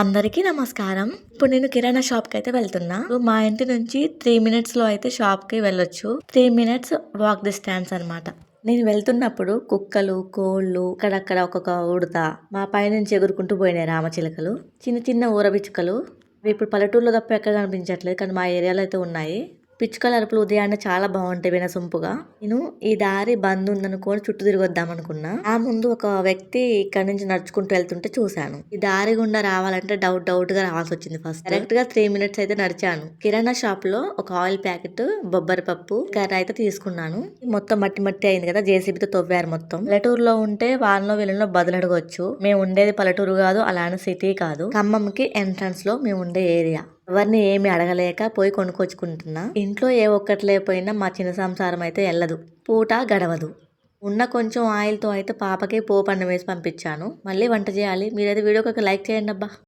అందరికీ నమస్కారం. ఇప్పుడు నేను కిరాణా షాప్కి అయితే వెళ్తున్నా. మా ఇంటి నుంచి త్రీ మినిట్స్లో అయితే షాప్కి వెళ్ళొచ్చు. త్రీ మినిట్స్ వాక్ డిస్టెన్స్ అన్నమాట. నేను వెళ్తున్నప్పుడు కుక్కలు కోళ్ళు అక్కడక్కడ ఒక్కొక్క ఉడత మా పైనుంచి ఎగురుకుంటూ పోయినాయి రామచిలుకలు చిన్న చిన్న ఊరబిచ్చుకలు ఇప్పుడు పల్లెటూరులో తప్ప ఎక్కడ కనిపించట్లేదు. కానీ మా ఏరియాలో అయితే ఉన్నాయి. పిచ్చుకల అరుపులు ఉదయాన్నే చాలా బాగుంటాయి వినసొంపుగా. నేను ఈ దారి బంద్ ఉందనుకొని చుట్టూ తిరిగి వద్దాం అనుకున్నా ఆ ముందు ఒక వ్యక్తి ఇక్కడ నుంచి నడుచుకుంటూ వెళ్తుంటే చూశాను. ఈ దారి గుండా రావాలంటే డౌట్ డౌట్గా రావాల్సి వచ్చింది ఫస్ట్. కరెక్ట్గా త్రీ మినిట్స్ అయితే నడిచాను. కిరాణా షాప్లో ఒక ఆయిల్ ప్యాకెట్ బొబ్బరి పప్పు కర్ర అయితే తీసుకున్నాను. మొత్తం మట్టి మట్టి అయింది కదా జేసీబీతో తవ్వారు మొత్తం. పల్లెటూరులో ఉంటే వాళ్ళలో వీళ్ళలో బదులు అడగవచ్చు మేము ఉండేది పల్లెటూరు కాదు అలానే సిటీ కాదు. ఖమ్మంకి ఎంట్రన్స్లో మేము ఉండే ఏరియా ఎవరిని ఏమి అడగలేక పోయి కొనుక్కొచ్చుకుంటున్నా. ఇంట్లో ఏ ఒక్కటి లేకపోయినా మా చిన్న సంసారం అయితే వెళ్ళదు పూట గడవదు. ఉన్న కొంచెం ఆయిల్తో అయితే పాపకి పోపన్నం వేసి పంపించాను. మళ్ళీ వంట చేయాలి. మీరైతే వీడియోకి ఒక లైక్ చేయండి అబ్బా.